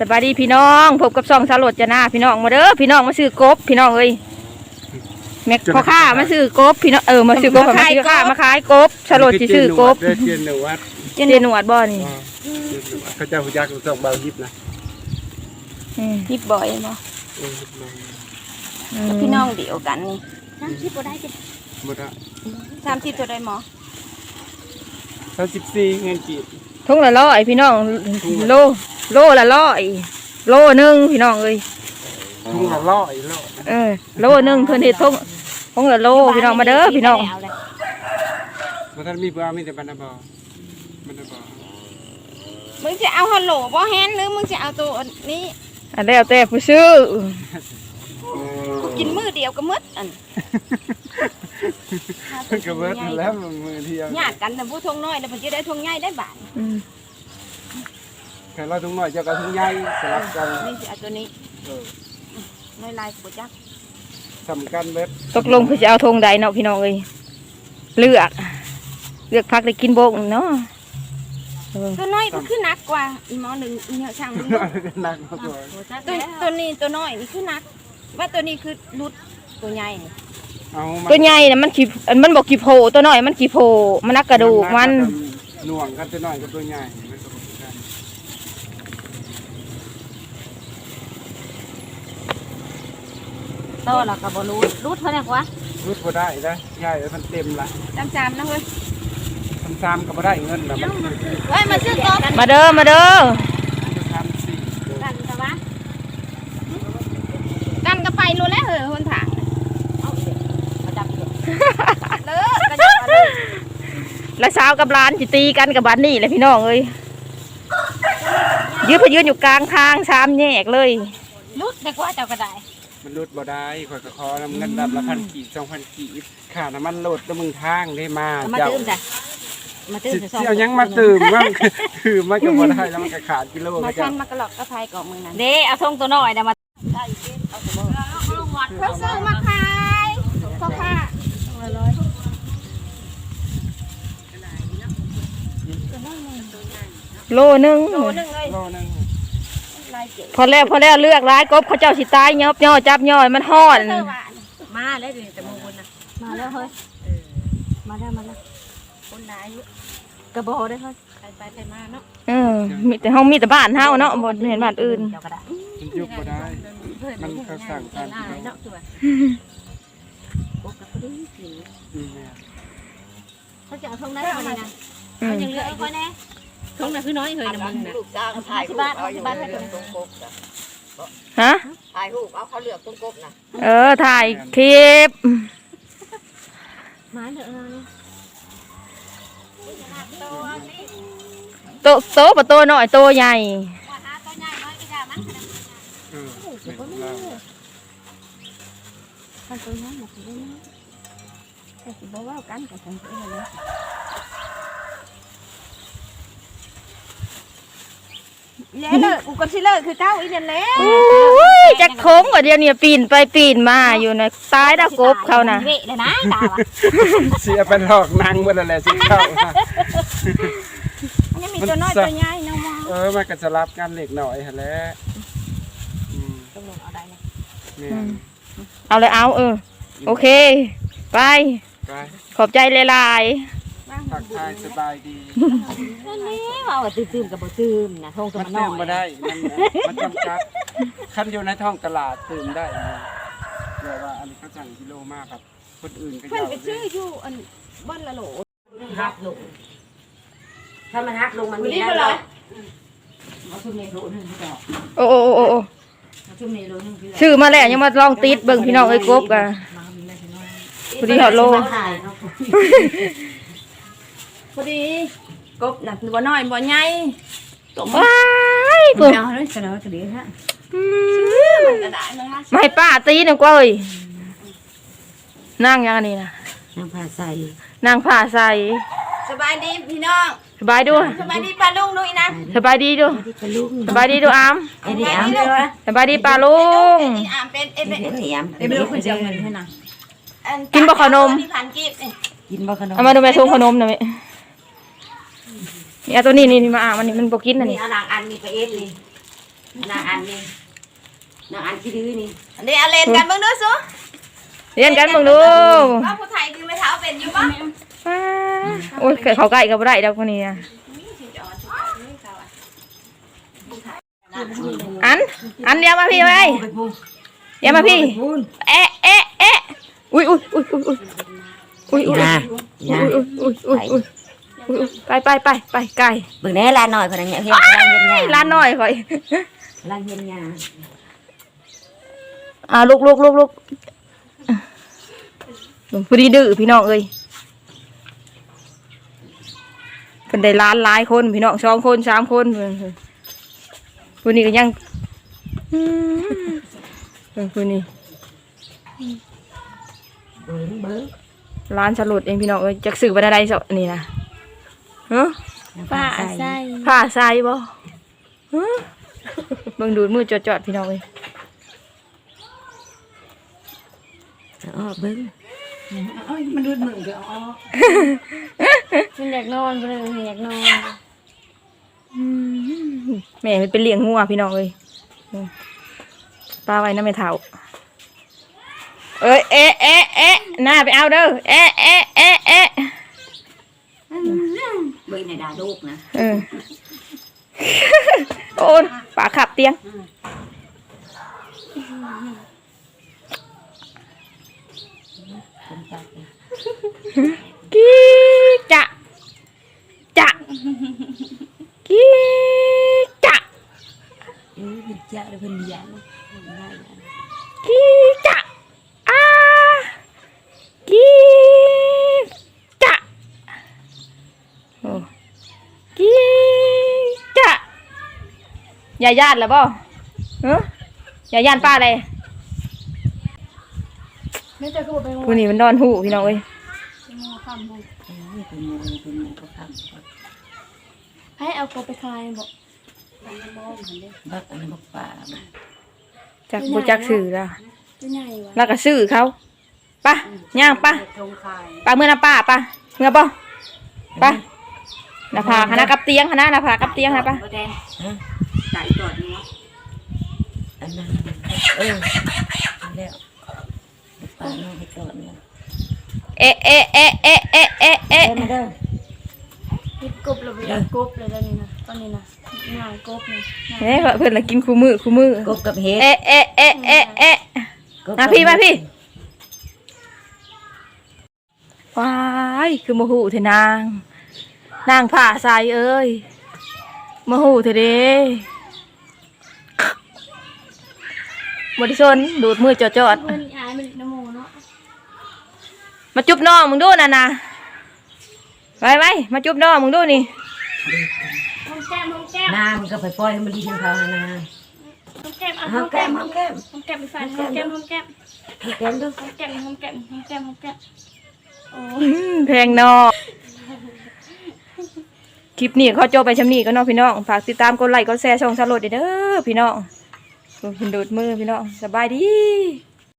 สบายดีพี่น้องพบกับซองสลดจะหน้าพี่น้องมาเด้อพี่น้องมาซื้อกบพี่น้องเอ้ยแม็กพ่อค้ามาซื้อกบพี่น้องเออมาซื้อกบมาซื้อข้ามาขายกบสลดสิซื้อกบเด้อเจียนหนวัดเจนหนวดบ่นี่อ๋อเจียนหนวัดเขาเจ้าผู้ยักษ์ต้องเบาฮิปนะอืมยิบบ่อยบ่เออลองอืมพี่น้องเดียวกันนี่สามสิบบ่ได้จ้ะหมดละสามสิบตัวได้หมอสามสิบสี่เงินกีบทุ่งละร้อยพี่น้องโล โลละร้อยโลหนึงพี่น้องเอ้ยทุ่งละร้อยร้อยเออโลหนึงเพิ่นเฮ็ดทุ่งทุ่งละโลพี่น้องมาเด้อพี่น้องมาท่านมีเพื่อมีแต่บรรณบอรรณบอมึงจะเอาฮัลโหลบ่แฮนหรือมึงจะเอาตัวนี้อันแล้วแต่ผู้ซื้อกูกินมื้อเดียวก็หมดอันมันก็เบิดแล้วมันมือเดียว ญาติกันแต่ผู้ทงน้อยแล้วมันจะได้ทงใหญ่ได้บาทอืม แค่เราทุ่งน้อยเจ้าก็ทุ่งใหญ่สลับกันนี่จะเอาตัวนี้เออลายลายกูจักสำคัญเบิดตกลงคือจะเอาธงใดเนาะพี่น้องเอ้ยเลือก เลือกพักได้กินโบกเนาะเออตัวน้อยก็คือหนักกว่าอีหมอหนึ่งอีเหนี่ยวช่างมึงดูหนักมากเลยตัวตัวนี้ตัวน้อยนี่คือหนัก ว่าตัวนี้คือรุดตัวใหญ่นี่เอามาตัวใหญ่น่ะมันขี้มันบอกขี้โพตัวน้อยมันขี้โพมันนักกระดูกมันหน่วงกันตัวน้อยกับตัวใหญ่มันก็บ่คือกัน โตแล้วก็บ่รู้รู้เท่านั้นวะรุดบ่ได้นะใหญ่แล้วมันเต็มละจำจำๆนะเว้ยทำซ้ำก็บ่ได้เงินนะมันคือเฮ้ยมาซื้อกบมาเด้อมาเด้อทำสี่กันกะวะกันก็ไปรู้แล้วเหรอคนถางมาจับอีกเลิกกันจะเอาเลยแล้วสาวกับหลานจิตีกันกับบ้านนี่แหละพี่น้องเอ้ยยืนพยืนอยู่กลางทางสามแยกเลยรุดได้กว่าเจ้าก็ได้ มันรุดบ่ได้ข่อยก็ขอนำเงินดับละพันกี่สองพันกี่ค่าน้ำมันรถแล้วมึงทางได้มาเอามาเจ้าตื้มจ้ะมาตื้มสิจะสิเอาหยังมาตื่มมั่งคือมันก็บ่ได้แล้วมันก็ขาดกิโลมาก็ชัจ้ะนมากระหลอกกระไพก่อนมึงนั้นเด้เอาทงตัวน้อยเดี๋ยวมาเขาซื้อมาขายเขาค่ะโลนึงโลนึงเลยโลนึง ลายเจ๋งพอแล้วพอแล้วเลือกร้ายกบเขาเจ้าสิตายยอบย่อจับย่อยมันห่อน เตอร์หวานมาแล้วดิแต่มงคลนะมาแล้วเฮ้ยมาแล้วมาแล้วคนหนาอายุกระบอกได้เฮ้ยไปไปไปมาเนาะเออ มีแต่ห้องมีแต่บ้านเฮาเนาะบ่เห็นบ้านอื่นเจ้าก็ได้มันยุบบ่ได้มันก็สั่งการอ่าเนาะตัวโอ้กับพอดีสิอืมเนี่ยเขาจะเอาทงได้คนนี้นะอืเขามยังเหลืออีกคนแน่ ทงน่ะคือน้อยเฮ้ยนะมึงน่ะลูกจ้างถ่ายรูปเอาอยู่บ้านในบ้านตรงกบน่ะฮะถ่ายรูปเอาเขาเลือกตรงกบนะเออถ่ายคลิปมาเด้อโตโตปะโตหน่อยโตใหญ่เออไม่เล่าท่านตัวน้อยหมดเลยนะแต่สิบอกว่ากันกับฉันเองเลยแล้ว เลิกกูก็สิเลิกคือเก้าอีเดนแล้วอุ้ยจักโค้งกว่าเดียวเนี่ยปีนไปปีนมาอยู่นะตายดากบเขานะเวะเลยนะตาว่ะเสียเป็นหอกนางเมื่อไรสิเข้าอันนี้มีตัวน้อยตัวใหญ่เนาะมอเออมันก็จะรับกันเล็กหน่อยหั่นแหละอืมตรงนู้นเอาได้เลยเนี่ยเอาเลยเอาเออ โอเค ไป ไป ขอบใจหลายทักทายสบายดีอั นนี้ว่าว่าตื้มๆกับบ่ตื้มนะทงตัวมันมันน้ตื่อมยมาได้มันมันจำกัดคันอยู่ในท้องตลาดตื่มได้เดี๋ยวว่าอันนี้เขาสั่งกิโลมากครับ คนอื่นก็เพิ่นยาวไปซื้ออยู่อันบ้านละโหลหักลงถ้ามันหักลงมันมีรีบแล้วไปเลยเอาชุดนี้โลนึงพี่ดอกๆโอ้โอ้โอ้โอ้เอาชุดนี้โลนึงพี่ดอกซื้อมาแล้วยังมาลองติดเบิ่งพี่น้องเอ้ยกบกันพอดีหอดโลถ่ายเนาะพอดี กบน่ะบ่น้อยบ่ใหญ่ตมว้ายเบิ่งเอาเลยกระดาษกระเดียฮะมันก็ได้นะมาให้ป้าตีหน่อยกว่าเอ้ยนั่งยังอันนี้นะน้ำผ้าใส่นั่งผ้าใส่สบายดีพี่น้องสบายด้วยสบายดีป้าลุงด้วยนะสบายดีด้วยที่กระลุกสบายดีด้วยอามไอ้เดียมด้วยสบายดีป้าลุงเอ็นอามเป็นเอ็นไอ้เป็นเดียมไอ้เดียมคนจะเงินให้นางกินบ่ขนมที่พันกีบนี่กินบ่ขนมเอามาดูแม่ทงขนมหน่อยแม่ นี่เอาตัวนี้นี่นี่มาอ่ามันนี่มันบ่กินอันนี่นี้เอานางอันมีไปเอ็ดนี่นางอันนี่นางอันที่ดื้อนี่อันนี้เอาเลนกันเบิ่งดูซุเรียนกันเบิ่งดูว่าผู้ไทยคือไม่เท้าเป็นอยู่ปะป้าโอ้ยเขาใกล้กับบ่ได้ดอกคนนี้นะอัน อันเดี๋ยวมาพี่ไว้เดี๋ยวมาพี่ เอ๊ะเอ๊ะเอ๊ะอุ้ยอุ้ยอุ้ยอุ้ยอุ้ยอุ้ยอุ้ยนะอุ้ยอุ้ยอุ้ยอุ้ยอุ้ยอุ้ย ไปไปไปไปไก่เบิ่งแน่ลานหน่อยพนักงานเฮ็ดร้านเฮ็ดงานร้านน้อยข่อยร้านเฮ็ดงานอ่าลุกลุกลุกลุกพอดีดื้อพี่น้องเอ้ยเป็นได้ล้านหลายคนพี่น้องสองคนสามคนคนนี้ก็ยังอืมเออคนนี้เบิ่งเบิ่งร้านสลุดเองพี่น้องเอ้ยจากสื่อบันไดสนี่นะ เฮ้ป้าใส่ผ้าใส่บ่ฮะเบิ่งดูดมือจอดๆพี่น้องเอ้ยอ๋อเบิ่งมันอยากนอนเพิ่นเลยอยากนอนแม่มันเป็นเลี้ยงงัวพี่น้องเอ้ยอืมป้าไว้น้ำไม่เท่าเอ้ยเอ๊ะเอ๊ะเอ๊ะหน้าไปเอาเด้อเอ๊ะเอ๊ะเอ๊ะเอ๊ะ เบิ่งในดาลูกนะเออ โอ้ยป่าขับเตียง กีจะจะกีจะเออเพิ่นจะเพิ่นยานกีจะอากีจะโอ้กีจะ อย่าญาติแล้วบ่เอออย่าญาติป้าเลยไม่จะคือบ่ไปงผู้นี้มันนอนหูพี่น้องเอ้ยมอคำบ่เออเป็นหมู่เป็นหมู่ก็ครับให้เอากบไปคายบ่บักอันนี้บักป่าบักจักบ่จักสื่อแล้วตัวใหญ่ว่ะแล้วก็ซื้อเขาปะย่างปะทงคายปะเมื่อน้ำป้าปะเมื่อป่ปะหน้าผากคณะกับเตียงคณะหน้าผากกับเตียงนะปะ บ่แดงฮะไก่จอดนี่เนาะอันนั้นเออแล้วป่าน้องไปจอดเนี่ยเอ๊ะเอ๊ะเอ๊ะเอะเอะเอะเอะเอ้ยมาเด้อเฮ็ดกบแล้วบ่อยกบเลยแล้วนี่นะตอนนี้นะงานกบเนี่ยเฮ้ยเพื่อนละกินคู่มือคู่มือกบกับเฮ็ดเอ๊ะเอ๊ะเอ๊ะเอะเอะมาพี่มาพี่ว้ายคือโมหูเถนาง นางผ่าใสเอ้ยโมหูเถเด้ บไดิชนดูดมือจอดจอดๆมันอายมันน้ำโมเนาะมาจุบน้องมึงดูน่ะนะไปไปมาจุบน้องมึงดูนี่หอมแก้มหอมแก้มนามันก็ไปปล่อยให้มันดีทางเขาหานาหอมแก้มเอาหหออมมแก้แก้มมหอมแก้มหอมแก้มไปฟันหอมแก้มหอมแก้มหอมแก้มดูหอมแก้มหอมแก้มหอมแก้มหอมแก้มโอ้อื้อแพงนอกคลิปนี้เขาโจบไปชำนี้ก็น้องพี่น้องฝากติดตามกดไลค์กดแชร์ช่องสลดเด้อพี่น้อง คุณดูดมือพี่น้องสบายดี